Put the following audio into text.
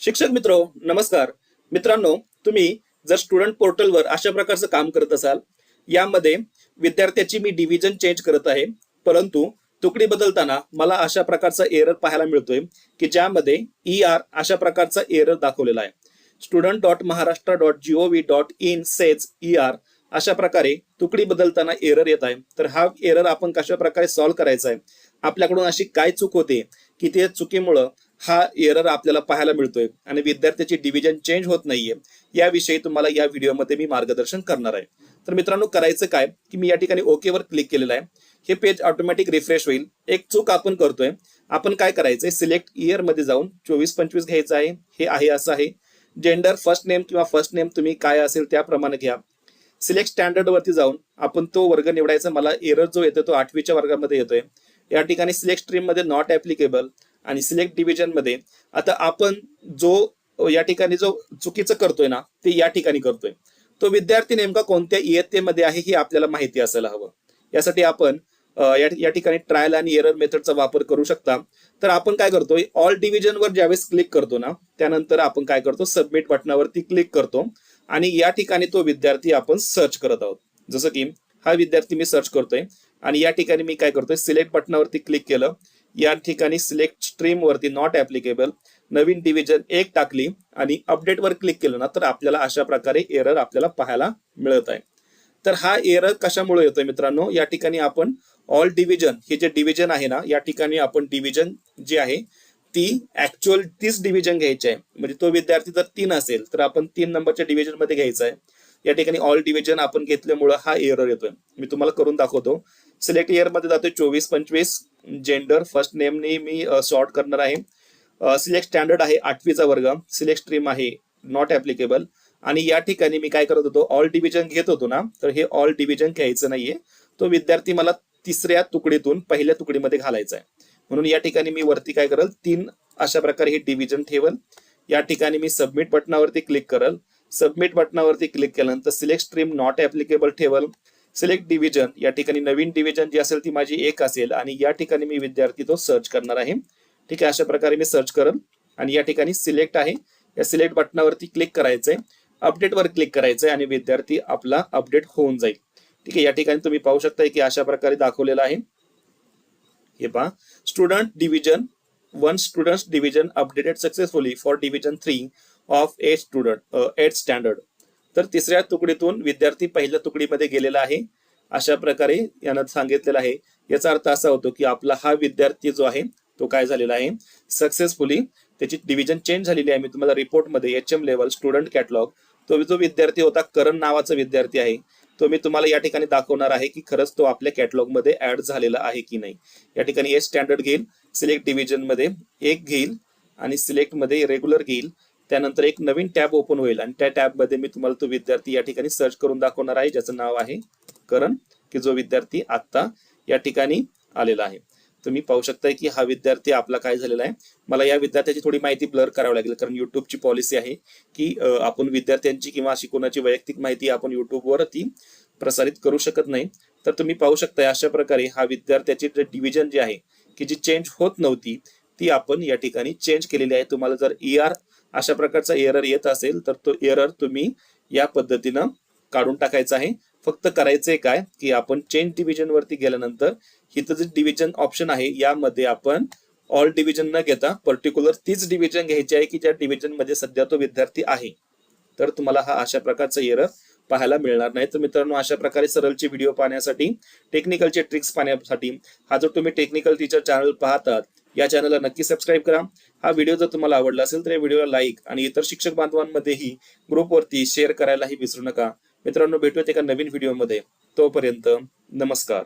शिक्षक मित्र नमस्कार. मित्रांनो तुम्ही जर स्टुडंट पोर्टलवर अशा प्रकारचं काम करत असाल यामध्ये विद्यार्थ्याची मी डिव्हिजन चेंज करत आहे. परंतु तुकडी बदलताना मला अशा प्रकारचा एरर पाहायला मिळतोय की ज्यामध्ये ई आर अशा प्रकारचा एरर दाखवलेला आहे. Student dot Maharashtra dot gov dot in says E R अशा प्रकारे तुकडी बदलताना एरर येत आहे. तर हा एरर आपण कशा प्रकारे सॉल्व्ह करायचा आहे? आपल्याकडून अशी काय चूक होते की ते चुकीमुळं हा एरर आपल्याला पाहायला मिळतोय. आणि विद्यार्थ्याची डिव्हिजन चेंज होत नाहीये. याविषयी तुम्हाला या व्हिडिओमध्ये मी मार्गदर्शन करणार आहे. तर मित्रांनो करायचं काय? की मी या ठिकाणी ओके वर क्लिक केलेलं आहे. हे पेज ऑटोमॅटिक रिफ्रेश होईल. एक चूक आपण करतोय. आपण काय करायचंय? सिलेक्ट इयरमध्ये जाऊन चोवीस पंचवीस घ्यायचं आहे. हे आहे असं आहे. जेंडर फर्स्ट नेम किंवा फर्स्ट नेम तुम्ही काय असेल त्याप्रमाणे घ्या. सिलेक्ट स्टँडर्ड वरती जाऊन आपण तो वर्ग निवडायचा. मला एरर जो येतो तो आठवीच्या वर्गामध्ये येतोय. या ठिकाणी सिलेक्ट स्ट्रीममध्ये नॉट ऍप्लिकेबल आणि सिलेक्ट डिव्हिजनमध्ये आता आपण जो या ठिकाणी जो चुकीचं करतोय ना ते या ठिकाणी करतोय. तो विद्यार्थी नेमका कोणत्या इयत्तेमध्ये आहे हे आपल्याला माहिती असायला हवं. यासाठी आपण या ठिकाणी ट्रायल आणि एरर मेथडचा वापर करू शकता. तर आपण काय करतोय ऑल डिव्हिजन वर ज्यावेळेस क्लिक करतो ना त्यानंतर आपण काय करतो सबमिट बटनावरती क्लिक करतो. आणि या ठिकाणी तो विद्यार्थी आपण सर्च करत आहोत. जसं की हा विद्यार्थी मी सर्च करतोय. आणि या ठिकाणी मी काय करतोय सिलेक्ट बटनावरती क्लिक केलं. या ठिकाणी सिलेक्ट स्ट्रीम वरती नॉट ऍप्लिकेबल नवीन डिव्हिजन एक टाकली आणि अपडेट वर क्लिक केलं ना तर आपल्याला अशा प्रकारे एरर आपल्याला पाहायला मिळत आहे. तर हा एरर कशामुळे येतोय मित्रांनो? या ठिकाणी आपण ऑल डिव्हिजन हे जे डिव्हिजन आहे ना या ठिकाणी आपण डिव्हिजन जी आहे ती ऍक्च्युअल तीच डिव्हिजन घ्यायची आहे. म्हणजे तो विद्यार्थी जर तीन असेल तर आपण तीन नंबरच्या डिव्हिजनमध्ये घ्यायचा आहे. या ठिकाणी ऑल डिव्हिजन आपण घेतल्यामुळं हा एरर येतोय. मी तुम्हाला करून दाखवतो. सिलेक्ट इयरमध्ये जातोय चोवीस पंचवीस जेंडर फर्स्ट नेमने मी सॉर्ट करणार आहे. सिलेक्ट स्टँडर्ड आहे आठवीचा वर्ग. सिलेक्ट स्ट्रीम आहे नॉट ऍप्लिकेबल आणि या ठिकाणी मी काय करत होतो ऑल डिव्हिजन घेत होतो ना तर हे ऑल डिव्हिजन घ्यायचं नाहीये. तो विद्यार्थी मला तिसऱ्या तुकडीतून पहिल्या तुकडीमध्ये घालायचा आहे. म्हणून या ठिकाणी मी वरती काय करल तीन अशा प्रकारे हे डिव्हिजन ठेवल. या ठिकाणी मी सबमिट बटनावरती क्लिक करल. सबमिट बटनावरती क्लिक केल्यानंतर सिलेक्ट स्ट्रीम नॉट ऍप्लिकेबल ठेवल. सिलेक्ट डिव्हिजन या ठिकाणी नवीन डिव्हिजन जी असेल ती माझी एक असेल आणि या ठिकाणी मी विद्यार्थी तो सर्च करणार आहे. ठीक आहे अशा प्रकारे मी सर्च करेन आणि या ठिकाणी सिलेक्ट आहे. या सिलेक्ट बटनावरती क्लिक करायचंय. अपडेटवर क्लिक करायचंय आणि विद्यार्थी आपला अपडेट होऊन जाईल. ठीक आहे या ठिकाणी तुम्ही पाहू शकताय की अशा प्रकारे दाखवलेलं आहे. हे पहा student division one student division updated successfully for division three of eight student eight standard तर तिसऱ्या तुकडीतून विद्यार्थी पहिल्या तुकडीमध्ये गेलेला आहे. अशा प्रकारे यानं सांगितलेलं आहे. याचा अर्थ असा होतो की आपला हा विद्यार्थी जो आहे तो काय झालेला आहे? सक्सेसफुली त्याची डिव्हिजन चेंज झालेली आहे. मी तुम्हाला रिपोर्टमध्ये H M level student catalogue तो जो विद्यार्थी होता करण नावाचा विद्यार्थी आहे तो मी तुम्हाला या ठिकाणी दाखवणार आहे की खरंच तो आपल्या कॅटलॉगमध्ये ऍड झालेला आहे की नाही. या ठिकाणी एस स्टँडर्ड घेईल सिलेक्ट डिव्हिजनमध्ये एक घेईल आणि सिलेक्टमध्ये रेग्युलर घेईल. त्यानंतर एक नवीन टॅब ओपन होईल आणि त्या टॅबमध्ये मी तुम्हाला तो विद्यार्थी या ठिकाणी सर्च करून दाखवणार आहे ज्याचं नाव आहे करण की जो विद्यार्थी आत्ता या ठिकाणी आलेला आहे. तुम्ही पाहू शकताय की हा विद्यार्थी आपला काय झालेला आहे. मला या विद्यार्थ्याची थोडी माहिती ब्लर करावी लागेल कारण युट्यूबची पॉलिसी आहे की आपण विद्यार्थ्यांची किंवा अशी कोणाची वैयक्तिक माहिती आपण युट्यूबवर ती प्रसारित करू शकत नाही. तर तुम्ही पाहू शकताय अशा प्रकारे हा विद्यार्थ्याची जे डिव्हिजन जी आहे की जी चेंज होत नव्हती ती आपण या ठिकाणी चेंज केलेली आहे. तुम्हाला जर ई आर अशा प्रकारचा एरर येत असेल तर तो एरर तुम्ही या पद्धतीनं काढून टाकायचा आहे. फक्त करायचंय काय की आपण चेंज डिव्हिजन वरती गेल्यानंतर इथं जे डिव्हिजन ऑप्शन आहे यामध्ये आपण ऑल डिव्हिजन न घेता पर्टिक्युलर तीच डिव्हिजन घ्यायची आहे की ज्या डिव्हिजनमध्ये सध्या तो विद्यार्थी आहे. तर तुम्हाला हा अशा प्रकारचा एरर पाहायला मिळणार नाही. तर मित्रांनो अशा प्रकारे सरळचे व्हिडिओ पाहण्यासाठी टेक्निकलचे ट्रिक्स पाहण्यासाठी हा जो तुम्ही टेक्निकल टीचर चॅनल पाहतात या चॅनलला नक्की सबस्क्राईब करा. हा व्हिडिओ जर तुम्हाला आवडला असेल तर या व्हिडिओला लाईक आणि इतर शिक्षक बांधवांमध्येही ग्रुपवरती शेअर करायलाही विसरू नका. मित्रांनो भेटूयात एका नवीन व्हिडिओमध्ये तोपर्यंत नमस्कार.